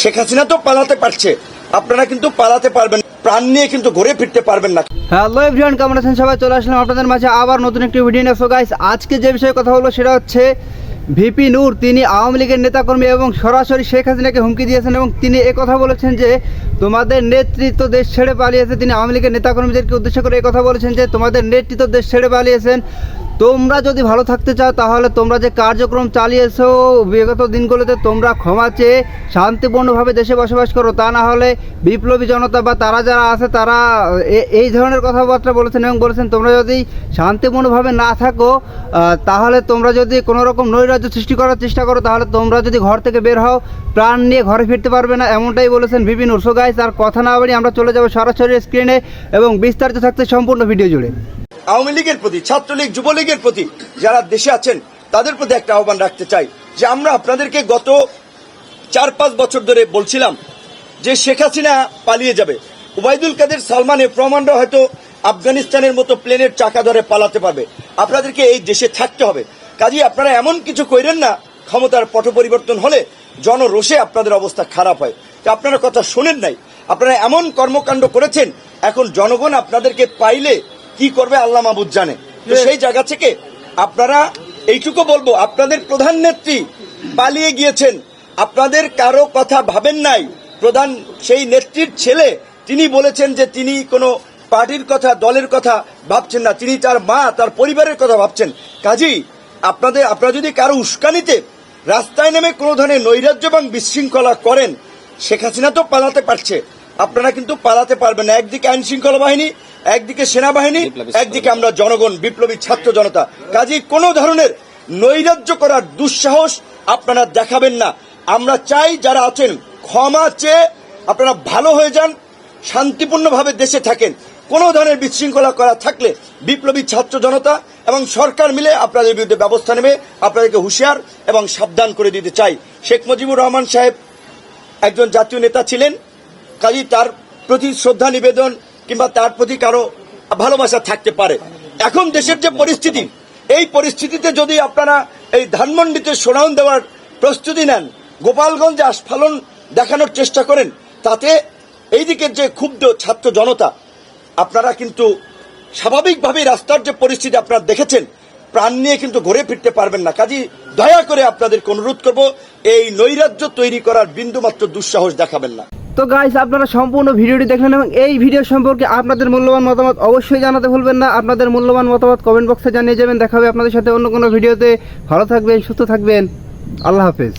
শেখ হাসিনা তো পালাতে পারছে। আপনারা কিন্তু পালাতে পারবেন প্রাণ নিয়ে কিন্তু ঘুরে ফিরতে পারবেন না। হ্যালো এভরিওয়ান, কেমন আছেন সবাই? চলে আসলাম আপনাদের মাঝে আবার নতুন একটি ভিডিও নিয়ে। গাইস আজকে যে বিষয়ে কথা হলো সেটা হচ্ছে ভিপি নূর তিনি আওয়ামী লীগের নেতাকর্মী এবং সরাসরি শেখ হাসিনাকে হুমকি দিয়েছেন এবং তিনি কথা বলেছেন যে তোমাদের নেতৃত্ব দেশ ছেড়ে পালিয়েছে। তিনি আওয়ামী লীগের নেতাকর্মীদেরকে উদ্দেশ্য করে কথা বলেছেন যে তোমাদের নেতৃত্ব দেশ ছেড়ে পালিয়েছেন। তোমরা যদি ভালো থাকতে চাও, তাহলে তোমরা যে কার্যক্রম চালিয়েছো বিগত দিনগুলোতে, তোমরা ক্ষমা চেয়ে শান্তিপূর্ণভাবে দেশে বসবাস করো। তা না হলে বিপ্লবী জনতা বা তারা যারা আছে, তারা এই ধরনের কথাবার্তা বলেছেন এবং বলেছেন, তোমরা যদি শান্তিপূর্ণভাবে না থাকো তাহলে তোমরা যদি কোনো রকম নৈরাজ্য সৃষ্টি করার চেষ্টা করো, তাহলে তোমরা যদি ঘর থেকে বের হও, প্রাণ নিয়ে ঘরে ফিরতে পারবে না। এমনটাই বলেছেন বিভিন্ন উৎস গাইস আর কথা না বাড়ি আমরা চলে যাব সরাসরি স্ক্রিনে এবং বিস্তারিত থাকতে সম্পূর্ণ ভিডিও জুড়ে। আওয়ামী লীগের প্রতি, ছাত্রলীগ, যুবলীগের প্রতি যারা দেশে আছেন, তাদের প্রতি একটা আহ্বান রাখতে চাই যে আমরা আপনাদেরকে গত চার, পাঁচ বছর ধরে বলছিলাম যে শেখ হাসিনা পালিয়ে যাবে। ওবায়দুল কাদের সালমান রহমানরা হয়তো আফগানিস্তানের মতো প্লেনের চাকা ধরে পালাতে পারবে। আপনাদেরকে এই দেশে থাকতে হবে। কাজেই আপনারা এমন কিছু কইরেন না, ক্ষমতার পট পরিবর্তন হলে জনরোষে আপনাদের অবস্থা খারাপ হয়। তো আপনারা কথা শোনেন নাই। আপনারা এমন কর্মকাণ্ড করেছেন, এখন জনগণ আপনাদেরকে পাইলে কি করবে আল্লাহ মাহবুদ জানে। তো সেই জায়গা থেকে আপনারা এইটুকু বলব আপনাদের প্রধান নেত্রী পালিয়ে গিয়েছেন। আপনাদের কারও কথা ভাবেন নাই। প্রধান সেই নেত্রীর ছেলে তিনি বলেছেন যে তিনি কোনো পার্টির কথা দলের কথা ভাবছেন না। তিনি তার মা তার পরিবারের কথা ভাবছেন। কাজেই আপনাদের আপনারা যদি কারও উস্কানিতে রাস্তায় নেমে কোনো ধরনের নৈরাজ্য এবং বিশৃঙ্খলা করেন শেখ হাসিনা তো পালাতে পারছে। আপনারা কিন্তু পালাতে পারবেন না। একদিকে আইন শৃঙ্খলা বাহিনী একদিকে সেনাবাহিনী একদিকে আমরা জনগণ বিপ্লবী ছাত্র জনতা। কাজেই কোনো ধরনের নৈরাজ্য করার দুঃসাহস আপনারা দেখাবেন না। আমরা চাই যারা আছেন ক্ষমা চেয়ে আপনারা ভালো হয়ে যান শান্তিপূর্ণভাবে দেশে থাকেন। কোনো ধরনের বিশৃঙ্খলা করা থাকলে বিপ্লবী ছাত্র জনতা এবং সরকার মিলে আপনাদের বিরুদ্ধে ব্যবস্থা নেবে। আপনাদেরকে হুঁশিয়ার এবং সাবধান করে দিতে চাই। শেখ মুজিবুর রহমান সাহেব একজন জাতীয় নেতা ছিলেন। কাজী তার প্রতি শ্রদ্ধা নিবেদন কিংবা তার প্রতি কারও ভালোবাসা থাকতে পারে। এখন দেশের যে পরিস্থিতি, এই পরিস্থিতিতে যদি আপনারা এই ধানমন্ডিতে শোনাউন দেওয়ার প্রস্তুতি নেন, গোপালগঞ্জে আস্ফালন দেখানোর চেষ্টা করেন, তাতে এই দিকের যে ক্ষুব্ধ ছাত্র জনতা, আপনারা কিন্তু স্বাভাবিকভাবেই রাস্তার যে পরিস্থিতি আপনারা দেখেছেন, প্রাণ নিয়ে কিন্তু ঘরে ফিরতে পারবেন না। কাজী দয়া করে আপনাদেরকে অনুরোধ করব, এই নৈরাজ্য তৈরি করার বিন্দুমাত্র দুঃসাহস দেখাবেন না। তো গাইস আপনারা সম্পূর্ণ ভিডিওটি দেখলেন এবং এই ভিডিও সম্পর্কে আপনাদের মূল্যবান মতামত অবশ্যই জানাতে ভুলবেন না। আপনাদের মূল্যবান মতামত কমেন্ট বক্সে জানিয়ে যাবেন। দেখা হবে আপনাদের সাথে অন্য কোনো ভিডিওতে ভালো থাকবেন, সুস্থ থাকবেন। আল্লাহ হাফেজ।